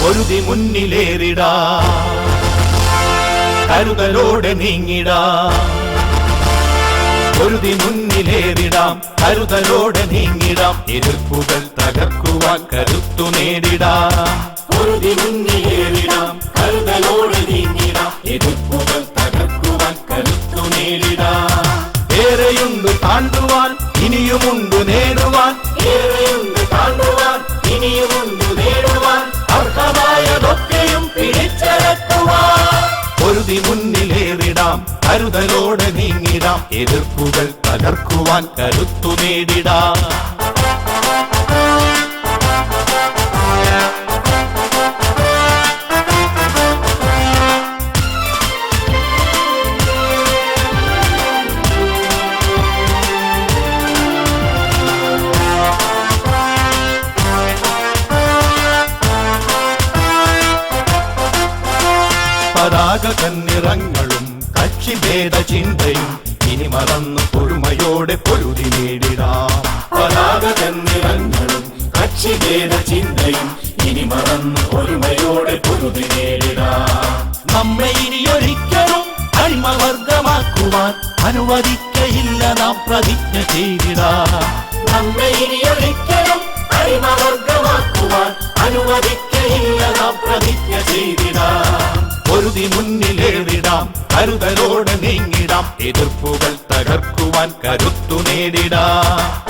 പൊരുതി മുന്നിലേറിടാ കരുതലോടെ നീങ്ങിടാ പൊരുതി മുന്നിലേറിടാം കരുതലോടെ നീങ്ങിടാം എതിർപ്പുകൾ തകർക്കുവാൻ കരുത്തു നേടിടാം പൊരുതി മുന്നിലേറിടാം ഏറെയുണ്ട് താണ്ടുവാൻ ഇനിയുമുണ്ട് നേടുവാൻ. ഏറെയുണ്ട് താണ്ടുവാൻ ഇനിയുമുണ്ട് നേടുവാൻ. അർഹമായതൊക്കെയും പിടിച്ചടക്കുവാൻ. പൊരുതി മുന്നിലേറിടാം കരുതലോടെ നീങ്ങിടാം. എതിർപ്പുകൾ തകർക്കുവാൻ കരുത്തു നേടിടാം. പതാക കന്നിറങ്ങളും കക്ഷിഭേദ ചിന്തയും ഇനി മറന്ന് പൊറുമയോടെ പൊരുതി നേടിടാം. കന്നിറങ്ങളും കക്ഷിഭേദ ചിന്തയും ഇനി മറന്ന് ഒരുമയോടെ പൊരുതി നേടിടാം. നമ്മെ ഇനി ഒരിക്കലും അടിമവർഗമാക്കുവാൻ അനുവദിക്കയില്ല നാം പ്രതിജ്ഞ ചെയ്തിടാം. നമ്മെ ഇനി ഒരിക്കലും അടിമവർഗമാക്കുവാൻ അനുവദിക്കയില്ല നാം പ്രതിജ്ഞ ചെയ്തിടാം. പൊരുതി മുന്നിലേറിടാം. കരുതലോടെ നീങ്ങിടാം. എതിർപ്പുകൾ തകർക്കുവാൻ കരുത്തു നേടിടാം.